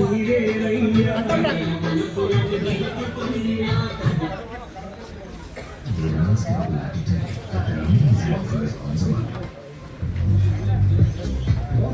వదిలేయండి The announcement will be taken at the meeting's office on Sunday.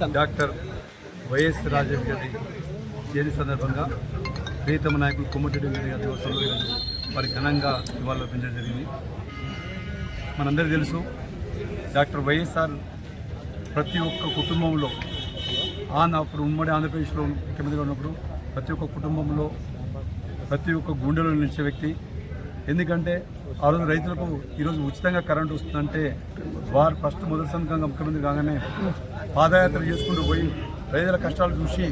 Doctor YS Rajesh గారి జయంతి సందర్భంగా ప్రీతమ నాయకులు కొమ్మటిరెడ్డి గారి గారి దివసంలో వారి ఘనంగా నివాళులర్పించడం జరిగింది. మనందరికీ తెలుసు డాక్టర్ వైఎస్ఆర్ ప్రతి ఒక్క కుటుంబంలో ఆంధ్ర అప్పుడు ఉమ్మడి ఆంధ్రప్రదేశ్లో ముఖ్యమంత్రిగా ఉన్నప్పుడు ప్రతి ఒక్క కుటుంబంలో ప్రతి ఒక్క గుండెలో నిలిచే వ్యక్తి. ఎందుకంటే ఆ రోజు రైతులకు ఈరోజు ఉచితంగా కరెంటు వస్తుందంటే వారు ఫస్ట్ మొదటి సంతకంగా ముఖ్యమంత్రి కాగానే పాదయాత్ర చేసుకుంటూ పోయి రైతుల కష్టాలు చూసి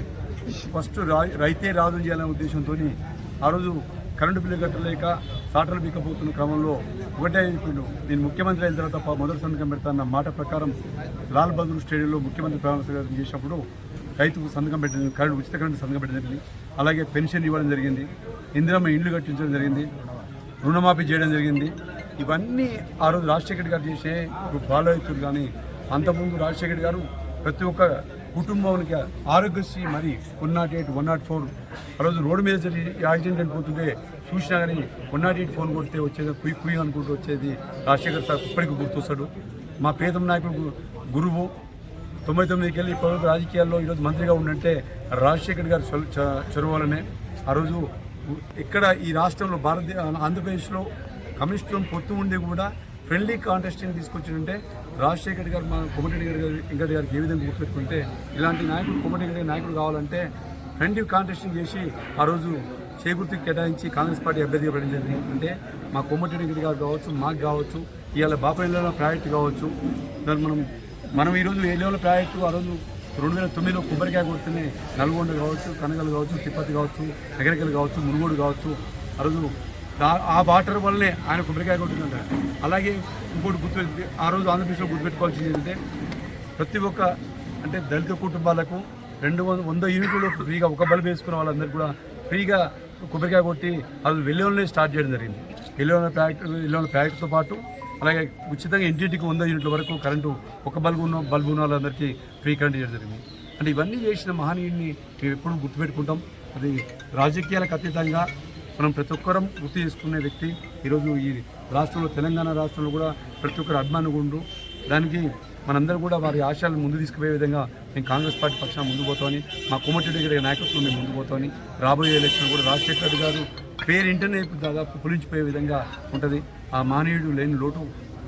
ఫస్ట్ రా- రైతే రాజు చేయాలనే ఉద్దేశంతో ఆ రోజు కరెంటు బిల్లు కట్టలేక సాటలు బిక్కపోతున్న క్రమంలో ఒకటే చెప్పిండు నేను ముఖ్యమంత్రి అయిన తర్వాత మొదటి సంతకం పెడతానన్న మాట ప్రకారం లాల్ బహదూర్ స్టేడియంలో ముఖ్యమంత్రి ప్రమాణ చేసినప్పుడు రైతుకు సంతకం పెట్టడం కరెంటు ఉచిత కరెంటు సంతకం పెట్టడం జరిగింది. అలాగే పెన్షన్ ఇవ్వడం జరిగింది. ఇందిరమ్మ ఇండ్లు కట్టించడం జరిగింది. రుణమాఫీ చేయడం జరిగింది. ఇవన్నీ ఆ రోజు రాజశేఖర్ గారు చేసే ఇప్పుడు బాలయ్యతులు కానీ అంతకుముందు రాజశేఖర్ గారు ప్రతి ఒక్క కుటుంబానికి ఆరోగ్యశ్రీ మరి one nought eight one nought four ఆ రోజు రోడ్డు మీద జరిగి యాక్సిడెంట్ అయిపోతుంటే చూసినా కానీ వన్ నాట్ ఎయిట్ ఫోన్ కొడితే వచ్చేది కుయ్ కుయ్ అనుకుంటూ వచ్చేది రాజశేఖర్ సార్ ఇప్పటికీ గుర్తొస్తాడు. మా ప్రీతం నాయకుడు గురువు తొంభై తొమ్మిదికి వెళ్ళి ఇప్పటివరకు రాజకీయాల్లో ఈరోజు మంత్రిగా ఉండంటే రాజశేఖర్ గారు చొ- ఆ రోజు ఇక్కడ ఈ రాష్ట్రంలో భారతీయ ఆంధ్రప్రదేశ్లో కమ్యూనిస్టులను పొత్తు ఉండి కూడా ఫ్రెండ్లీ కాంటెస్టింగ్ తీసుకొచ్చిందంటే రాజశేఖర్ గారు మా కొమ్మటి గారి గారి గారికి ఏ విధంగా గుర్తుపెట్టుకుంటే ఇలాంటి నాయకుడు కొమ్మటిరెడ్డి గారి నాయకుడు కావాలంటే ఫ్రెండ్లీ కాంటెస్టింగ్ చేసి ఆ రోజు చేకూర్తికి కేటాయించి కాంగ్రెస్ పార్టీ అభ్యర్థిగా పెట్టింది అంటే మా కొమ్మటిరెడ్డి గారు కావచ్చు మాకు కావచ్చు ఇవాళ బాపేళ్ళలో ప్రాజెక్ట్ కావచ్చు. దాన్ని మనం మనం ఈరోజు ఏ లెవెల్ ప్రాజెక్టు ఆ రోజు రెండు వేల తొమ్మిదిలో కొబ్బరికాయ కొడుతూనే నల్గొండ కావచ్చు కనగలు కావచ్చు తిప్పతి కావచ్చు నగరికలు కావచ్చు మునుగోడు కావచ్చు ఆ రోజు ఆ వాటర్ వల్లనే ఆయన కొబ్బరికాయ కొట్టిందంట. అలాగే ఇంకోటి గుర్తు ఆ రోజు ఆంధ్రప్రదేశ్లో గుర్తుపెట్టుకోవాల్సింది ఏంటంటే ప్రతి ఒక్క అంటే దళిత కుటుంబాలకు రెండు వంద వంద యూనిట్లు ఫ్రీగా ఒక బల్బ్ వేసుకున్న వాళ్ళందరూ కూడా ఫ్రీగా కొబ్బరికాయ కొట్టి అది వెళ్ళే స్టార్ట్ చేయడం జరిగింది. వెల్లువల ప్యాకెట్ వెల్లువల ప్యాకెట్తో పాటు అలాగే ఉచితంగా ఇంటింటికి వంద యూనిట్ల వరకు కరెంటు ఒక బల్బు ఉన్న బల్బు ఉన్న వాళ్ళందరికీ ఫ్రీ కరెంట్ చేయడం జరిగింది. అంటే ఇవన్నీ చేసిన మహనీయుడిని మేము ఎప్పుడు గుర్తుపెట్టుకుంటాం. అది రాజకీయాలకు అతీతంగా మనం ప్రతి ఒక్కరం గుర్తు చేసుకునే వ్యక్తి. ఈరోజు ఈ రాష్ట్రంలో తెలంగాణ రాష్ట్రంలో కూడా ప్రతి ఒక్కరు అభిమానులు దానికి మనందరూ కూడా వారి ఆశయాలను ముందు తీసుకుపోయే విధంగా మేము కాంగ్రెస్ పార్టీ పక్షాన ముందు పోతామని మా కుమ్మటిరెడ్డి గారి నాయకత్వం మేము ముందు పోతామని రాబోయే ఎలక్షన్ కూడా రాజశేఖర రెడ్డి గారు పేరు దాదాపు పులించిపోయే విధంగా ఉంటుంది. ఆ మానవుడు లేని లోటు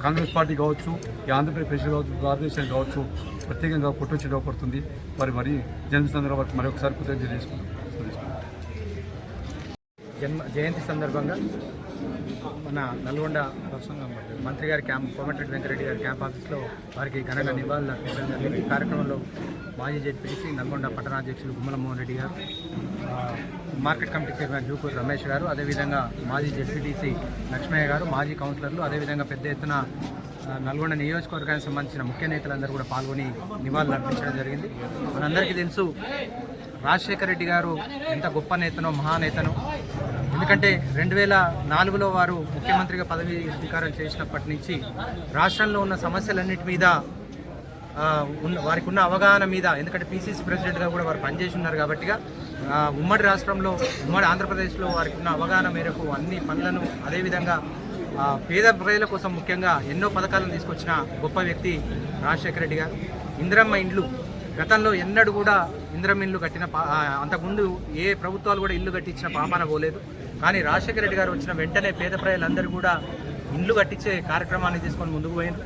కాంగ్రెస్ పార్టీ కావచ్చు ఈ ఆంధ్రప్రదేశ్ ప్రజలు కావచ్చు భారతదేశానికి కావచ్చు ప్రత్యేకంగా కొట్టొచ్చేట పడుతుంది. మరి మరి జన్మ సందర్భానికి మరొకసారి కృతజ్ఞత చేసుకుంటాం జన్మ జయంతి సందర్భంగా మన నల్గొండ మంత్రి గారి క్యాంప్ కోమటిరెడ్డి వెంకరెడ్డి గారి క్యాంప్ ఆఫీస్లో వారికి ఘనంగా నివాళులు అర్పించడం జరిగింది. ఈ కార్యక్రమంలో మాజీ జడ్పీటీసీ నల్గొండ పట్టణాధ్యక్షులు గుమ్మల మోహన్ రెడ్డి గారు market committee chairman Jukuru Ramesh గారు అదేవిధంగా మాజీ జడ్పీటీసీ లక్ష్మయ్య గారు మాజీ కౌన్సిలర్లు అదేవిధంగా పెద్ద ఎత్తున నల్గొండ నియోజకవర్గానికి సంబంధించిన ముఖ్య నేతలందరూ కూడా పాల్గొని నివాళులు అర్పించడం జరిగింది. మనందరికీ తెలుసు రాజశేఖర రెడ్డి గారు ఎంత గొప్ప నేతనో మహానేతనో ఎందుకంటే రెండు వేల నాలుగులో వారు ముఖ్యమంత్రిగా పదవి స్వీకారం చేసినప్పటి నుంచి రాష్ట్రంలో ఉన్న సమస్యలన్నిటి మీద ఉన్న వారికి ఉన్న అవగాహన మీద ఎందుకంటే పీసీసీ ప్రెసిడెంట్గా కూడా వారు పనిచేసి ఉన్నారు కాబట్టిగా ఉమ్మడి రాష్ట్రంలో ఉమ్మడి ఆంధ్రప్రదేశ్లో వారికి ఉన్న అవగాహన మేరకు అన్ని పనులను అదేవిధంగా పేద ప్రజల కోసం ముఖ్యంగా ఎన్నో పథకాలను తీసుకొచ్చిన గొప్ప వ్యక్తి రాజశేఖర రెడ్డి గారు. ఇందిరమ్మ ఇండ్లు గతంలో ఎన్నడూ కూడా ఇందిరమ్మ ఇల్లు కట్టిన పా- అంతకుముందు ఏ ప్రభుత్వాలు కూడా ఇల్లు కట్టించిన పాపాన పోలేదు. కానీ రాజశేఖర రెడ్డి గారు వచ్చిన వెంటనే పేద ప్రజలందరూ కూడా ఇండ్లు కట్టించే కార్యక్రమాన్ని తీసుకొని ముందుకు పోయింది